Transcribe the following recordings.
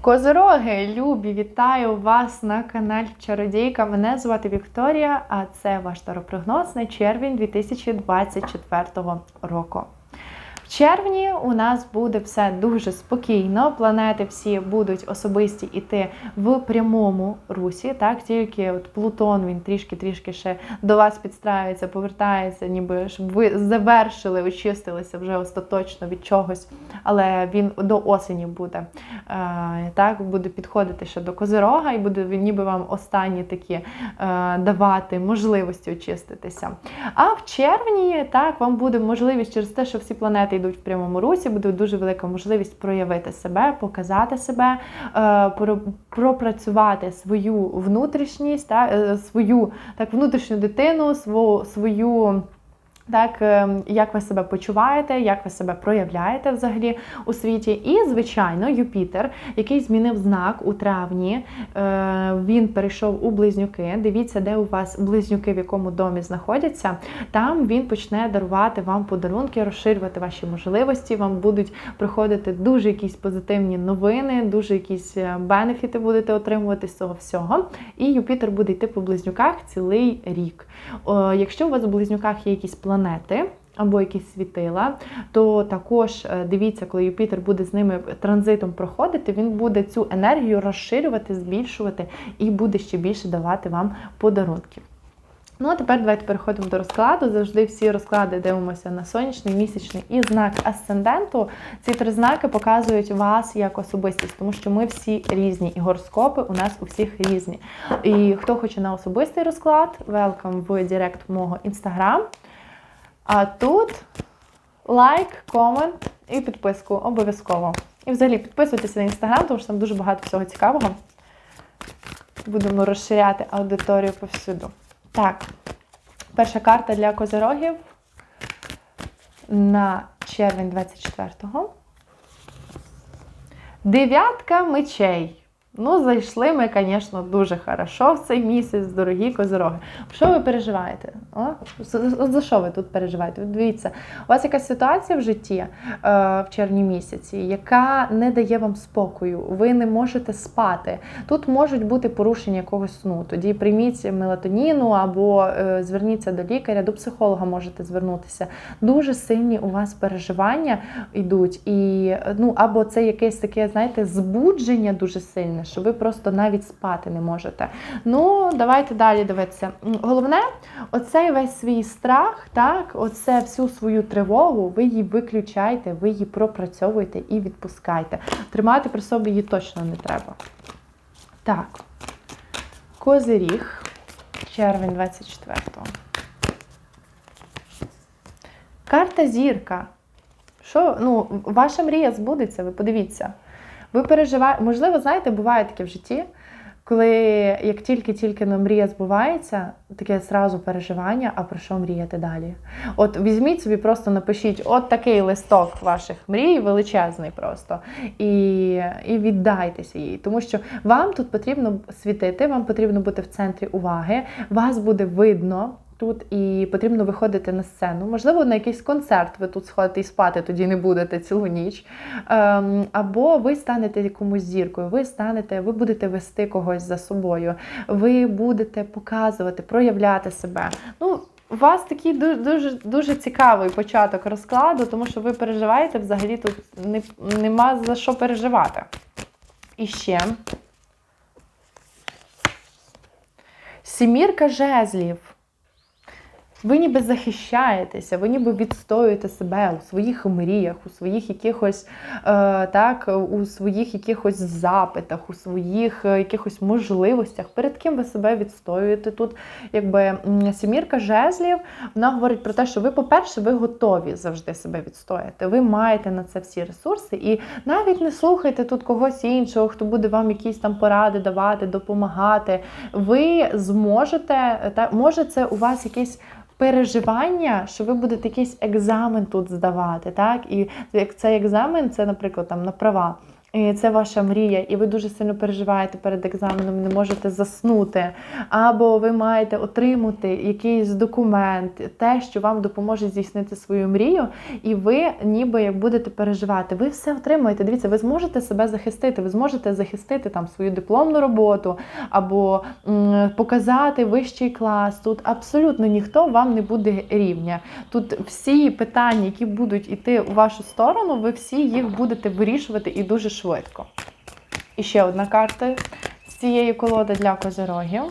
Козороги, любі, вітаю вас на каналі Чародійка. Мене звати Вікторія, а це ваш таропрогноз на червень 2024 року. В червні у нас буде все дуже спокійно. Планети всі будуть особисті іти в прямому русі. Так, тільки от Плутон він трішки-трішки ще до вас підстраюється, повертається, ніби щоб ви завершили, очистилися вже остаточно від чогось. Але він до осені буде е, так, буде підходити ще до Козирога, і буде ніби вам останні такі е, давати можливості очиститися. А в червні так вам буде можливість через те, що всі планети йдуть в прямому русі, буде дуже велика можливість проявити себе, показати себе, е, пропрацювати свою внутрішність, е, свою так, внутрішню дитину, свою так, е, як ви себе почуваєте, як ви себе проявляєте взагалі у світі. І, звичайно, Юпітер, який змінив знак у травні, е, він перейшов у близнюки. Дивіться, де у вас близнюки, в якому домі знаходяться. Там він почне дарувати вам подарунки, розширювати ваші можливості. Вам будуть приходити дуже якісь позитивні новини, дуже якісь е, бенефіти будете отримувати з цього всього. І Юпітер буде йти по близнюках цілий рік. Якщо у вас в близнюках є якісь планети або якісь світила, то також е, дивіться, коли Юпітер буде з ними транзитом проходити, він буде цю енергію розширювати, збільшувати і буде ще більше давати вам подарунків. Ну, а тепер давайте переходимо до розкладу. Завжди всі розклади дивимося на сонячний, місячний і знак асценденту. Ці три знаки показують вас як особистість, тому що ми всі різні, і гороскопи у нас у всіх різні. І хто хоче на особистий розклад, велкам в Директ мого інстаграм. А тут лайк, комент і підписку обов'язково. І взагалі підписуйтесь на інстаграм, тому що там дуже багато всього цікавого. Будемо розширяти аудиторію повсюду. Так, перша карта для козирогів на червень 24-го. Дев'ятка мечей. Ну, зайшли ми, звісно, дуже хорошо в цей місяць, дорогі козироги. Що ви переживаєте? О? За- що ви тут переживаєте? Дивіться, у вас якась ситуація в житті е, в червні місяці, яка не дає вам спокою, ви не можете спати. Тут можуть бути порушення якогось сну. Тоді прийміть мелатоніну або е, зверніться до лікаря, до психолога можете звернутися. Дуже сильні у вас переживання йдуть, і ну або це якесь таке, знаєте, збудження дуже сильне, що ви просто навіть спати не можете. Ну, давайте далі дивитися. Головне, оцей весь свій страх, так, оце всю свою тривогу, ви її виключайте, ви її пропрацьовуєте і відпускайте. Тримати при собі її точно не треба. Так. Козиріг, червень 24-го. Карта зірка. Що, ну, ваша мрія збудеться, ви подивіться. Ви переживаєте, можливо, знаєте, буває таке в житті, коли як тільки-тільки на мрія збувається, таке зразу переживання, а про що мріяти далі? От візьміть собі, просто напишіть от такий листок ваших мрій, величезний просто, і, і віддайтеся їй. Тому що вам тут потрібно світити, вам потрібно бути в центрі уваги, вас буде видно. Тут і потрібно виходити на сцену. Можливо, на якийсь концерт ви тут сходите і спати тоді не будете цілу ніч. Ем, або ви станете комусь зіркою, ви станете, ви будете вести когось за собою, ви будете показувати, проявляти себе. Ну, у вас такий дуже, дуже цікавий початок розкладу, тому що ви переживаєте, взагалі тут не, нема за що переживати. І ще. Сімірка жезлів. Ви ніби захищаєтеся, ви ніби відстоюєте себе у своїх мріях, у своїх якихось е, так, у своїх якихось запитах, у своїх е, якихось можливостях. Перед ким ви себе відстоюєте тут? Якби сімірка жезлів, вона говорить про те, що ви, по-перше, ви готові завжди себе відстояти. Ви маєте на це всі ресурси, і навіть не слухайте тут когось іншого, хто буде вам якісь там поради давати, допомагати. Ви зможете, та може, це у вас якийсь переживання, що ви будете якийсь екзамен тут здавати, так? І цей екзамен, це, наприклад, там на права. І це ваша мрія, і ви дуже сильно переживаєте перед екзаменом, не можете заснути, або ви маєте отримати якийсь документ, те, що вам допоможе здійснити свою мрію, і ви ніби як будете переживати, ви все отримаєте. Дивіться, ви зможете себе захистити, ви зможете захистити там свою дипломну роботу, або м, показати вищий клас. Тут абсолютно ніхто вам не буде рівня. Тут всі питання, які будуть йти у вашу сторону, ви всі їх будете вирішувати і дуже швидко. І ще одна карта з цієї колоди для козирогів.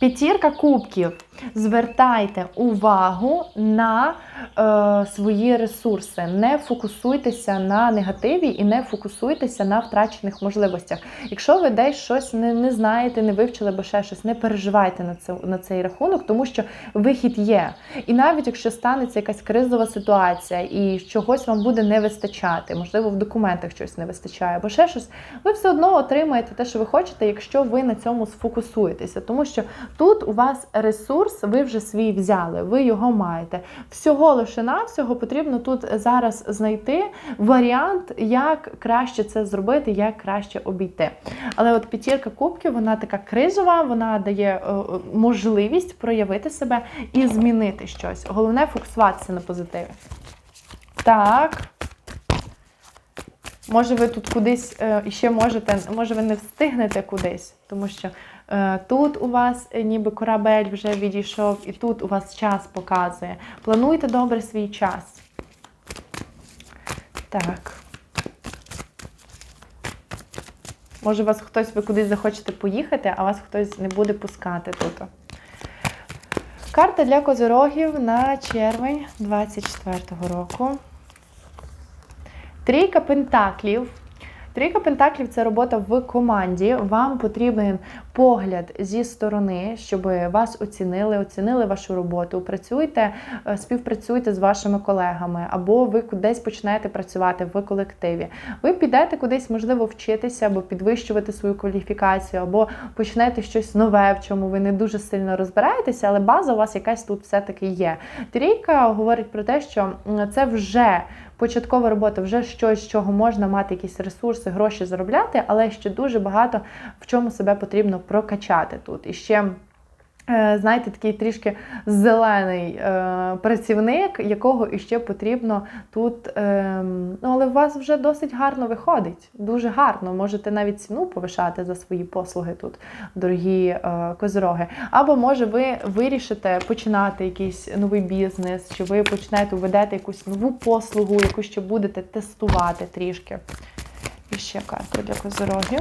П'ятірка кубків. Звертайте увагу на е, свої ресурси. Не фокусуйтеся на негативі і не фокусуйтеся на втрачених можливостях. Якщо ви десь щось не, не знаєте, не вивчили або ще щось, не переживайте на, це, на цей рахунок, тому що вихід є. І навіть якщо станеться якась кризова ситуація і чогось вам буде не вистачати, можливо, в документах щось не вистачає, або ще щось, ви все одно отримаєте те, що ви хочете, якщо ви на цьому сфокусуєтеся. Тому що тут у вас ресурс, ви вже свій взяли, ви його маєте. Всього лише навсього потрібно тут зараз знайти варіант, як краще це зробити, як краще обійти. Але от п'ятірка кубків, вона така кризова, вона дає е, е, можливість проявити себе і змінити щось. Головне фокусуватися на позитиві. Так. Може, ви тут кудись е, ще можете, може, ви не встигнете кудись, тому що тут у вас е, ніби корабель вже відійшов, і тут у вас час показує. Плануйте добре свій час. Так. Може, вас хтось ви кудись захочете поїхати, а вас хтось не буде пускати тут. Карта для козирогів на червень 24-го року. Трійка пентаклів. Трійка пентаклів це робота в команді. Вам потрібен погляд зі сторони, щоб вас оцінили, оцінили вашу роботу. Працюйте, е, співпрацюйте з вашими колегами, або ви кудись починаєте працювати в колективі. Ви підете кудись, можливо, вчитися або підвищувати свою кваліфікацію, або почнете щось нове, в чому ви не дуже сильно розбираєтеся, але база у вас якась тут все-таки є. Трійка говорить про те, що це вже початкова робота, вже щось, з чого можна мати якісь ресурси, гроші заробляти, але ще дуже багато в чому себе потрібно прокачати тут. І ще. Е, Знаєте, такий трішки зелений е, працівник, якого іще потрібно тут. Е, ну, але у вас вже досить гарно виходить. Дуже гарно. Можете навіть ціну повишати за свої послуги тут, дорогі е, козороги. Або може ви вирішите починати якийсь новий бізнес, чи ви почнете введете якусь нову послугу, яку ще будете тестувати трішки. І ще карта для козорогів.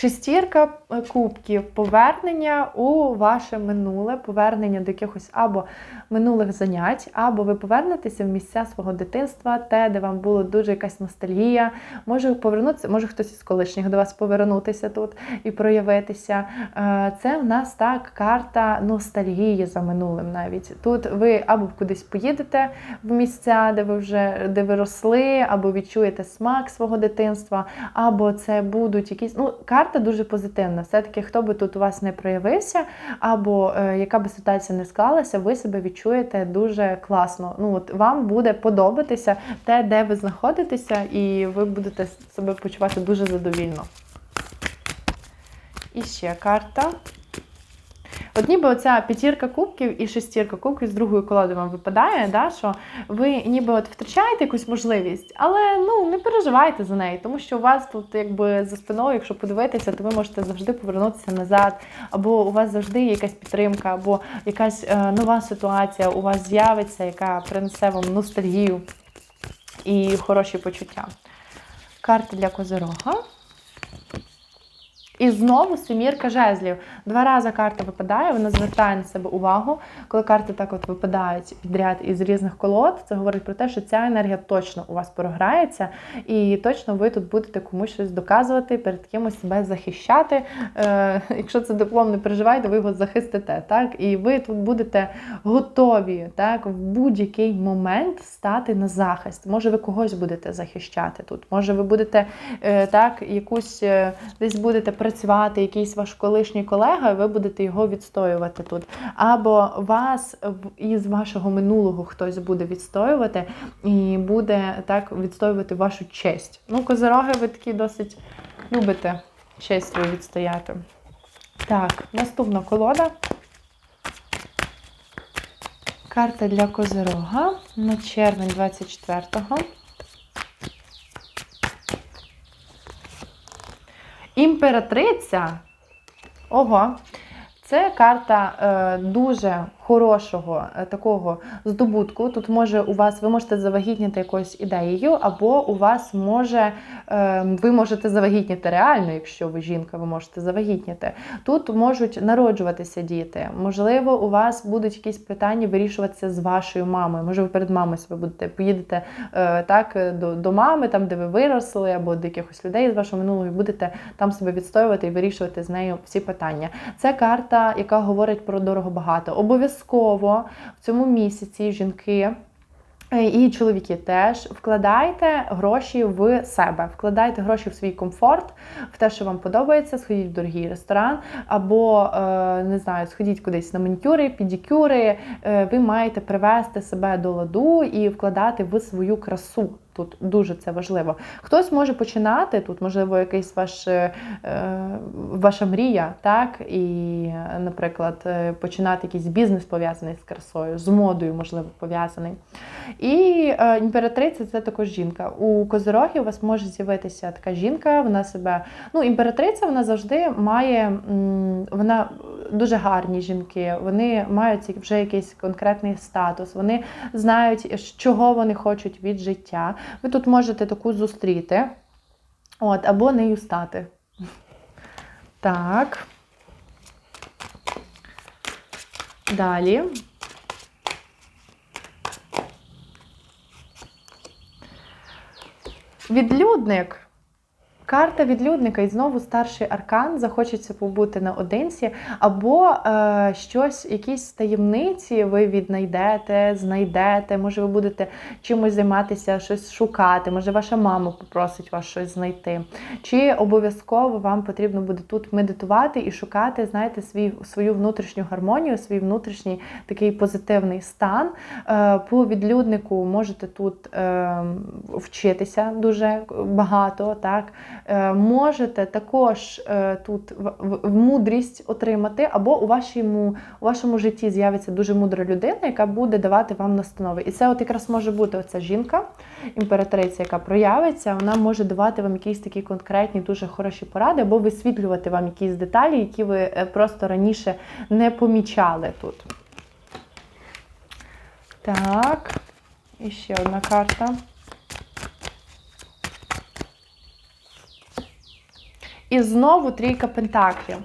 Шестірка е, кубків, повернення у ваше минуле, повернення до якихось або минулих занять, або ви повернетеся в місця свого дитинства, те, де вам було дуже якась ностальгія. Може повернутися, може хтось із колишніх до вас повернутися тут і проявитися. Е, Це в нас так карта ностальгії за минулим навіть. Тут ви або кудись поїдете в місця, де ви вже де ви росли, або відчуєте смак свого дитинства, або це будуть якісь. Ну, карта дуже позитивна. Все-таки, хто би тут у вас не проявився, або е, яка би ситуація не склалася, ви себе відчуєте дуже класно. Ну, от Вам буде подобатися те, де ви знаходитеся, і ви будете себе почувати дуже задовільно. І ще карта. От ніби оця п'ятірка кубків і шестірка кубків з другої колоди вам випадає, да, що ви ніби от втрачаєте якусь можливість, але ну не переживайте за неї, тому що у вас тут, якби за спиною, якщо подивитися, то ви можете завжди повернутися назад, або у вас завжди є якась підтримка, або якась е, нова ситуація у вас з'явиться, яка принесе вам ностальгію і хороші почуття. Карта для козирога. І знову семірка жезлів. Два рази карта випадає, вона звертає на себе увагу. Коли карти так от випадають підряд із різних колод, це говорить про те, що ця енергія точно у вас програється, і точно ви тут будете комусь щось доказувати, перед кимось себе захищати. Е, Якщо це диплом, не переживайте, ви його захистите. Так? І ви тут будете готові так, в будь-який момент стати на захист. Може, ви когось будете захищати тут, може, ви будете е, так, якусь е, десь будете працювати якийсь ваш колишній колега, і ви будете його відстоювати тут. Або вас із вашого минулого хтось буде відстоювати і буде так відстоювати вашу честь. Ну, козороги, ви такі досить любите честь свою відстояти. Так, наступна колода. Карта для Козирога на червень 24-го. Імператриця. Ого. Це карта е, дуже хорошого е, такого здобутку. Тут може у вас ви можете завагітніти якоюсь ідеєю, або у вас може е, ви можете завагітніти реально, якщо ви жінка, ви можете завагітніти. Тут можуть народжуватися діти. Можливо, у вас будуть якісь питання вирішуватися з вашою мамою. Може, ви перед мамою себе будете поїдете так до, до мами, там де ви виросли, або до якихось людей з вашого минулого, і будете там себе відстоювати і вирішувати з нею всі питання. Це карта, яка говорить про дорого багато. Обов'язково в цьому місяці жінки. е, І чоловіки теж вкладайте гроші в себе, вкладайте гроші в свій комфорт, в те, що вам подобається. Сходіть в дорогий ресторан, або е, не знаю, сходіть кудись на манікюри, підікюри. Е, Ви маєте привести себе до ладу і вкладати в свою красу. Тут дуже це важливо. Хтось може починати тут, можливо, якийсь ваш е, ваша мрія, так і, наприклад, е, починати якийсь бізнес пов'язаний з красою, з модою, можливо, пов'язаний. І е, імператриця це також жінка. У козирогів у вас може з'явитися така жінка. Вона себе, ну, імператриця вона завжди має, вона дуже гарні жінки. Вони мають вже якийсь конкретний статус. Вони знають, чого вони хочуть від життя. Ви тут можете таку зустріти, от, або нею стати. Так. Далі. Відлюдник. Карта відлюдника і знову старший аркан захочеться побути наодинці, або е, щось, якісь таємниці ви віднайдете, знайдете. Може, ви будете чимось займатися, щось шукати. Може, ваша мама попросить вас щось знайти. Чи обов'язково вам потрібно буде тут медитувати і шукати, знаєте, свій, свою внутрішню гармонію, свій внутрішній такий позитивний стан. Е, по відлюднику можете тут е, вчитися дуже багато, так. Е, Можете також е, тут в- мудрість отримати, або у вашому, у вашому житті з'явиться дуже мудра людина, яка буде давати вам настанови. І це от якраз може бути оця жінка, імператриця, яка проявиться, вона може давати вам якісь такі конкретні, дуже хороші поради, або висвітлювати вам якісь деталі, які ви е, просто раніше не помічали тут. Так, і ще одна карта. І знову трійка пентаклів.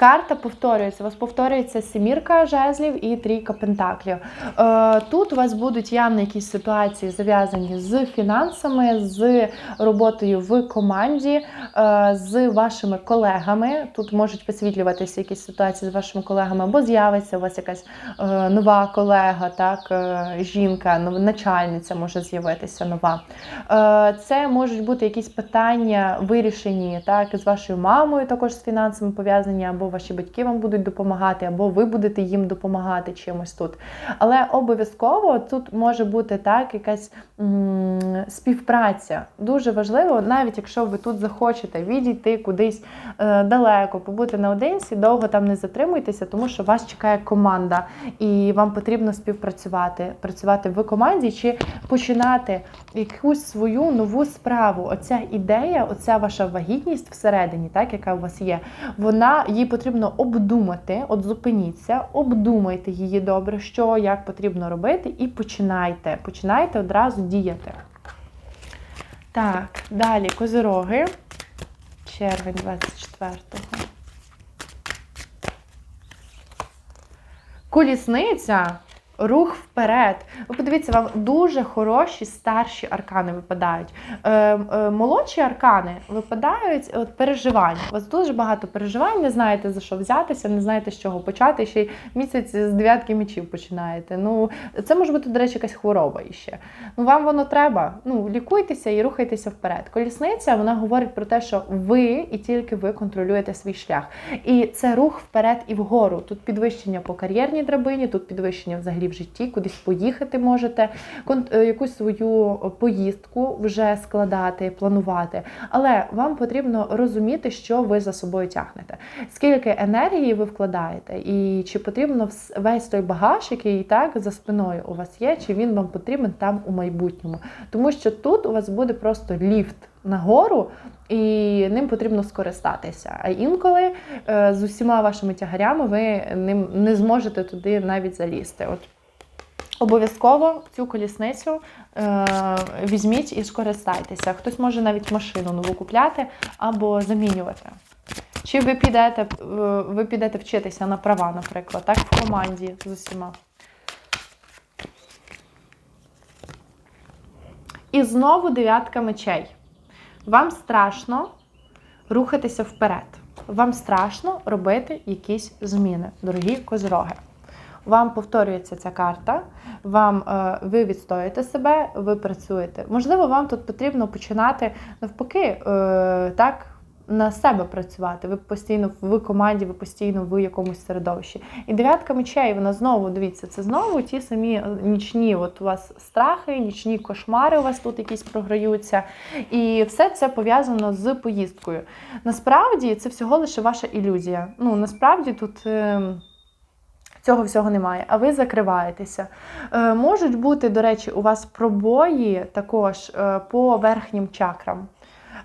Карта повторюється. У вас повторюється семірка жезлів і трійка пентаклів. Е, Тут у вас будуть явно якісь ситуації зав'язані з фінансами, з роботою в команді, е, з вашими колегами. Тут можуть висвітлюватися якісь ситуації з вашими колегами, або з'явиться у вас якась е, нова колега, так, жінка, начальниця може з'явитися нова. Це можуть бути якісь питання вирішені так, з вашою мамою, також з фінансами пов'язані, або ваші батьки вам будуть допомагати, або ви будете їм допомагати чимось тут. Але обов'язково тут може бути так, якась м, співпраця. Дуже важливо, навіть якщо ви тут захочете відійти кудись е, далеко, побути наодинці, довго там не затримуйтеся, тому що вас чекає команда, і вам потрібно співпрацювати, працювати в команді чи починати якусь свою нову справу. Оця ідея, оця ваша вагітність всередині, так, яка у вас є, вона її потрібно обдумати. От зупиніться, обдумайте її добре, що як потрібно робити, і починайте. Починайте одразу діяти. Так, далі козироги. Червень 24-го. Колісниця. Рух вперед. Ви подивіться, вам дуже хороші старші аркани випадають. Е, е, молодші аркани випадають от переживання. У вас дуже багато переживань, не знаєте за що взятися, не знаєте з чого почати. Ще й місяць з дев'ятки мечів починаєте. Ну, це може бути, до речі, якась хвороба іще. Ну, вам воно треба. Ну, лікуйтеся і рухайтеся вперед. Колісниця вона говорить про те, що ви і тільки ви контролюєте свій шлях. І це рух вперед і вгору. Тут підвищення по кар'єрній драбині, тут підвищення взагалі в житті, кудись поїхати можете, е, якусь свою поїздку вже складати, планувати. Але вам потрібно розуміти, що ви за собою тягнете, скільки енергії ви вкладаєте, і чи потрібно весь той багаж, який і так за спиною у вас є, чи він вам потрібен там у майбутньому. Тому що тут у вас буде просто ліфт нагору, і ним потрібно скористатися. А інколи е, з усіма вашими тягарями ви ним не зможете туди навіть залізти. От Обов'язково цю колісницю е, візьміть і скористайтеся. Хтось може навіть машину нову купляти або замінювати. Чи ви підете, е, ви підете вчитися на права, наприклад, так, в команді з усіма. І знову дев'ятка мечей. Вам страшно рухатися вперед. Вам страшно робити якісь зміни, дорогі козороги. Вам повторюється ця карта, вам е, ви відстоюєте себе, ви працюєте. Можливо, вам тут потрібно починати навпаки, е, так. На себе працювати, ви постійно в команді, ви постійно в якомусь середовищі. І дев'ятка мечей, вона знову дивіться, це знову ті самі е, нічні. От у вас страхи, нічні кошмари у вас тут якісь програються. І все це пов'язано з поїздкою. Насправді це всього лише ваша ілюзія. Ну насправді тут. Цього всього немає, а ви закриваєтеся. Е, можуть бути, до речі, у вас пробої також е, по верхнім чакрам.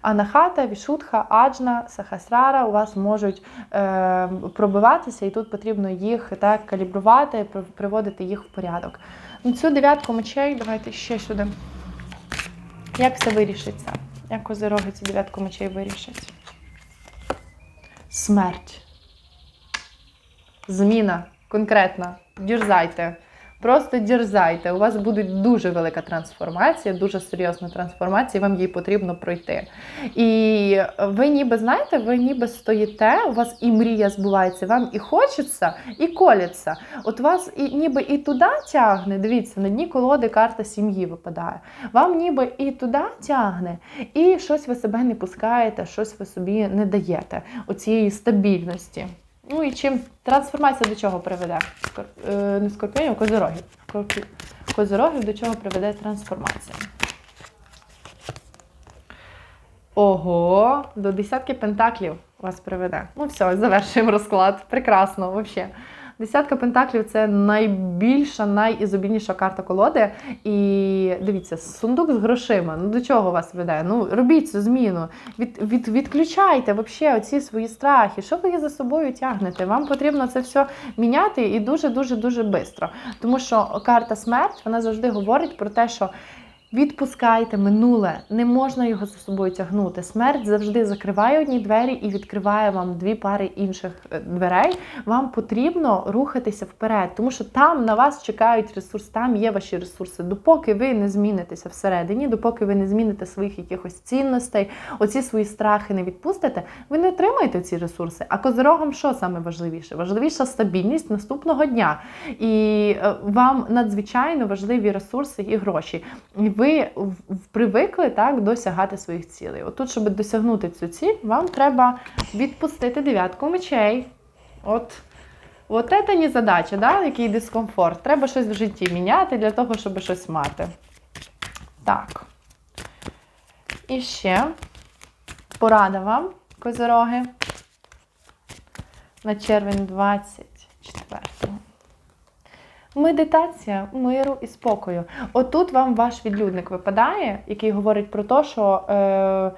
Анахата, Вішутха, Аджна, Сахасрара у вас можуть е, пробиватися, і тут потрібно їх так калібрувати, приводити їх в порядок. Ну, цю дев'ятку мечей, давайте ще сюди. Як все вирішиться? Як козироги цю дев'ятку мечей вирішать? Смерть. Зміна конкретна. Дюрзайте. Просто дюрзайте. У вас буде дуже велика трансформація, дуже серйозна трансформація, вам її потрібно пройти. І ви ніби знаєте, ви ніби стоїте, у вас і мрія збувається, вам і хочеться, і колеться. От вас і ніби і туди тягне. Дивіться, на дні колоди карта сім'ї випадає. Вам ніби і туди тягне, і щось ви себе не пускаєте, щось ви собі не даєте оцієї стабільності. Ну і чим трансформація до чого приведе? Скор... Е, не скорпіонів, козирогів. Козирогів до чого приведе трансформація? Ого, до десятки пентаклів вас приведе. Ну все, завершуємо розклад. Прекрасно, взагалі. Десятка пентаклів це найбільша, найізобільніша карта колоди. І дивіться, сундук з грошима. Ну до чого вас веде? Ну робіть цю зміну. Від, від, відключайте вообще оці свої страхи. Що ви за собою тягнете? Вам потрібно це все міняти і дуже дуже дуже швидко. Тому що карта смерть вона завжди говорить про те, що Відпускайте минуле, не можна його за собою тягнути. Смерть завжди закриває одні двері і відкриває вам дві пари інших е, дверей. Вам потрібно рухатися вперед, тому що там на вас чекають ресурси, там є ваші ресурси. Допоки ви не змінитеся всередині, допоки ви не зміните своїх якихось цінностей, оці свої страхи не відпустите, ви не отримаєте ці ресурси. А козирогам що саме важливіше? Важливіша стабільність наступного дня. І е, вам надзвичайно важливі ресурси і гроші. І ви в- в- привикли так досягати своїх цілей. Отут, щоб досягнути цю ціль, вам треба відпустити дев'ятку мечей. От. От це не задача, да? який дискомфорт. Треба щось в житті міняти для того, щоб щось мати. Так. І ще порада вам, козороги, на червень 24. Медитація миру і спокою. Отут вам ваш відлюдник випадає, який говорить про те, що е,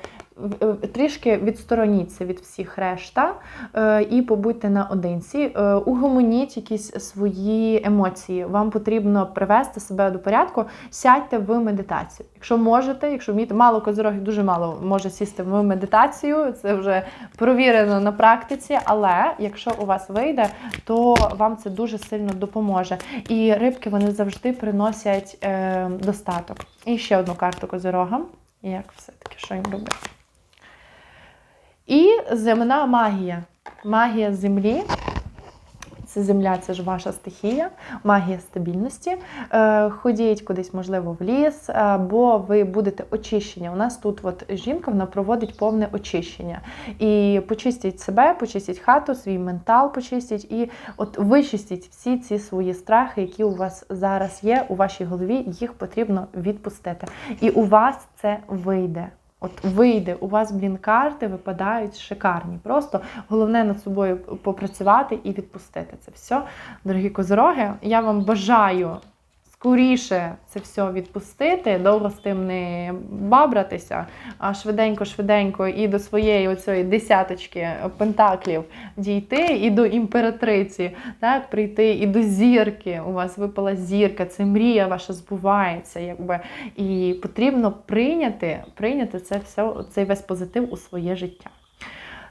трішки відстороніться від всіх решта е, і побудьте наодинці. Е, Угомоніть якісь свої емоції. Вам потрібно привести себе до порядку. Сядьте в медитацію. Якщо можете, якщо вмієте, мало козирогів дуже мало може сісти в медитацію. Це вже провірено на практиці. Але якщо у вас вийде, то вам це дуже сильно допоможе. І рибки вони завжди приносять е, достаток. І ще одну карту козирога. Як все-таки що їм робити? І земна магія. Магія землі. Це земля, це ж ваша стихія, магія стабільності. Е, ходіть кудись, можливо, в ліс, або ви будете очищення. У нас тут от жінка вона проводить повне очищення. І почистіть себе, почистіть хату, свій ментал почистіть, і от вичистіть всі ці свої страхи, які у вас зараз є у вашій голові. Їх потрібно відпустити. І у вас це вийде. От вийде, у вас, блін, карти випадають шикарні. Просто головне над собою попрацювати і відпустити це все. Дорогі козороги, я вам бажаю скоріше це все відпустити, довго з тим не бабратися, а швиденько-швиденько і до своєї оцієї десяточки пентаклів дійти, і до імператриці, так, прийти, і до зірки. У вас випала зірка, це мрія ваша збувається, якби. І потрібно прийняти, прийняти це все, цей весь позитив у своє життя.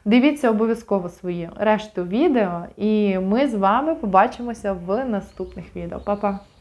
Дивіться обов'язково свої решту відео, і ми з вами побачимося в наступних відео. Па-па!